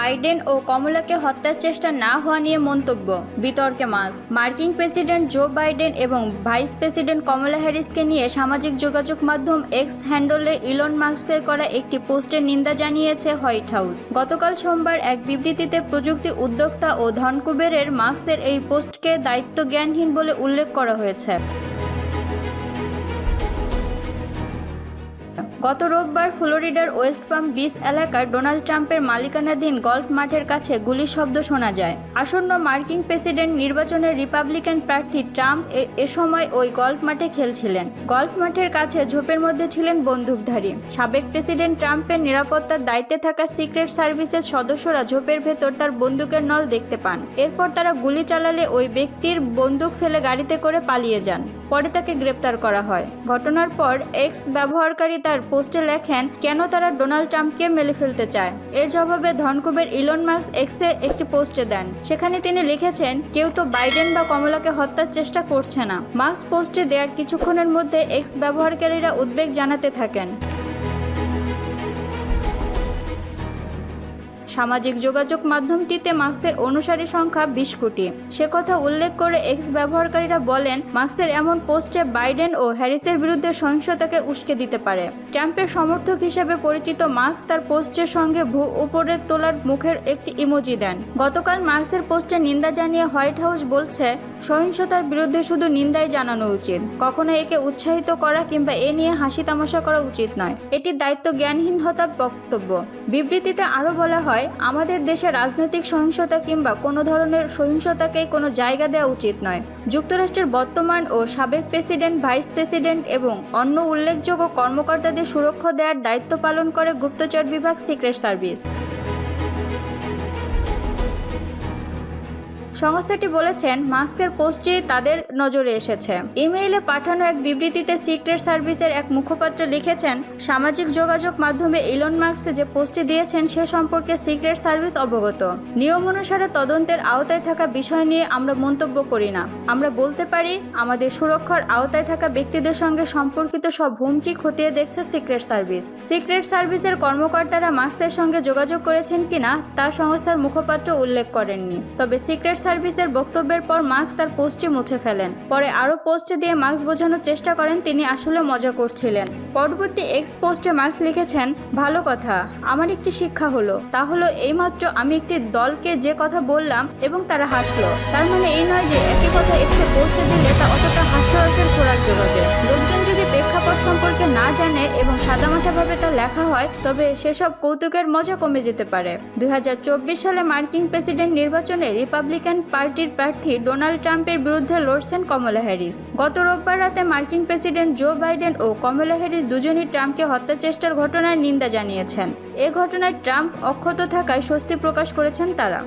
Biden ও কমলাকে হত্যার চেষ্টা না হওয়া নিয়ে মন্তব্য। বিতর্কে মাস মার্কিন প্রেসিডেন্ট জো বাইডেন এবং ভাইস প্রেসিডেন্ট কমলা হ্যারিসকে নিয়ে সামাজিক যোগাযোগ মাধ্যম এক্স হ্যান্ডলে ইলন মার্কসের করা একটি পোস্টের নিন্দা জানিয়েছে হোয়াইট হাউস। গতকাল সোমবার এক বিবৃতিতে প্রযুক্তি উদ্যোক্তা ও ধনকুবেরের মার্কসের এই পোস্টকে দায়িত্ব জ্ঞানহীন বলে উল্লেখ করা হয়েছে। গত রোববার ফ্লোরিডার ওয়েস্ট পাম বিচ এলাকার ডোনাল্ড ট্রাম্পের মালিকানাধীন গল্ফ মাঠের কাছে গুলির শব্দ শোনা যায়। আসন্ন মার্কিন প্রেসিডেন্ট নির্বাচনের রিপাবলিকান প্রার্থী ট্রাম্প এ সময় ওই গল্ফ মাঠে খেলছিলেন। গল্ফ মাঠের কাছে ঝোপের মধ্যে ছিলেন বন্দুকধারী। সাবেক প্রেসিডেন্ট ট্রাম্পের নিরাপত্তার দায়িত্বে থাকা সিক্রেট সার্ভিসের সদস্যরা ঝোপের ভেতর তার বন্দুকের নল দেখতে পান। এরপর তারা গুলি চালালে ওই ব্যক্তির বন্দুক ফেলে গাড়িতে করে পালিয়ে যান। পরে তাকে গ্রেপ্তার করা হয়। ঘটনার পর এক্স ব্যবহারকারী তার পোস্টে লেখেন, কেন তারা ডোনাল্ড ট্রাম্পকে মেলে ফেলতে চায়? এর জবাবে ধনকুবের ইলন মার্কস এক্সে একটি পোস্টে দেন। সেখানে তিনি লিখেছেন, কেউ তো বাইডেন বা কমলাকে হত্যার চেষ্টা করছে না। মার্কস পোস্টে দেওয়ার কিছুক্ষণের মধ্যে এক্স ব্যবহারকারীরা উদ্বেগ জানাতে থাকেন। সামাজিক যোগাযোগ মাধ্যমটিতে মার্কসের অনুসারী সংখ্যা বিশ কোটি। সে কথা উল্লেখ করে এক্স ব্যবহারকারীরা বলেন মার্কসের এমন পোস্টে বাইডেন ও হ্যারিসের বিরুদ্ধে সহিংসতাকে উস্কে দিতে পারে। ট্রাম্পের সমর্থক হিসেবে পরিচিত মার্কস তার পোস্টের সঙ্গে ভূ উপরে তোলার মুখের একটি ইমোজি দেন। গতকাল মার্কসের পোস্টে নিন্দা জানিয়ে হোয়াইট হাউস বলছে, সহিংসতার বিরুদ্ধে শুধু নিন্দাই জানানো উচিত। কখনো একে উৎসাহিত করা কিংবা এ নিয়ে হাসি তামাশা করা উচিত নয়। এটি দায়িত্ব জ্ঞানহীনতার বক্তব্য। বিবৃতিতে আরও বলা হয় আমাদের দেশে রাজনৈতিক সহিংসতা কিংবা কোনো ধরনের সহিংসতাকেই কোনো জায়গা দেওয়া উচিত নয়। যুক্তরাষ্ট্রের বর্তমান ও সাবেক প্রেসিডেন্ট, ভাইস প্রেসিডেন্ট এবং অন্য উল্লেখযোগ্য কর্মকর্তাদের সুরক্ষা দেওয়ার দায়িত্ব পালন করে গুপ্তচর বিভাগ সিক্রেট সার্ভিস। সংস্থাটি বলেছেন, মাস্কের পোস্টটি তাদের নজরে এসেছে। ইমেইলে পাঠানো এক বিবৃতিতে সিক্রেট সার্ভিসের এক মুখপাত্র লিখেছেন, সামাজিক যোগাযোগ মাধ্যমে ইলন মার্কস যে পোস্টটি দিয়েছেন সে সম্পর্কে সিক্রেট সার্ভিস অবগত। নিয়ম অনুসারে তদন্তের আওতায় থাকা বিষয় নিয়ে আমরা মন্তব্য করি না। আমরা বলতে পারি, আমাদের সুরক্ষার আওতায় থাকা ব্যক্তিদের সঙ্গে সম্পর্কিত সব হুমকি খতিয়ে দেখছে সিক্রেট সার্ভিস। সিক্রেট সার্ভিসের কর্মকর্তারা মার্কসের সঙ্গে যোগাযোগ করেছেন কিনা, তা সংস্থার মুখপাত্র উল্লেখ করেননি। তবে সিক্রেট সার্ভিসের বক্তব্যের পর মার্কস তার পোস্টটি মুছে ফেলেন। পরে আরও পোস্টে দিয়ে মার্কস বোঝানোর চেষ্টা করেন তিনি আসলে মজা করছিলেন। পরবর্তী এক্স পোস্টে মার্কস লিখেছেন, ভালো কথা, আমার একটি শিক্ষা হলো। তা হলো এইমাত্র আমি একটি দলকে যে কথা বললাম এবং তারা হাসলো। তার মানে এই নয় যে একই কথা একটি পোস্টে দিলে তা অতটা হাস্যরসের খোরাক জোগাবে। লোকজন যদি প্রেক্ষাপট সম্পর্কে না জানে এবং সাদামাটাভাবে তা লেখা হয়, তবে সেসব কৌতুকের মজা কমে যেতে পারে। দুই হাজার চব্বিশ সালে মার্কিন প্রেসিডেন্ট নির্বাচনে রিপাবলিকান পার্টির প্রার্থী ডোনাল্ড ট্রাম্পের বিরুদ্ধে লড়ছেন কমলা হ্যারিস। গত রোববার রাতে মার্কিন প্রেসিডেন্ট জো বাইডেন ও কমলা হ্যারিস দুজনই ট্রাম্পকে হত্যা চেষ্টার নিন্দা জানিয়েছেন। এ ঘটনায় ট্রাম্প অক্ষত থাকায় স্বস্তি প্রকাশ করেছেন তারা।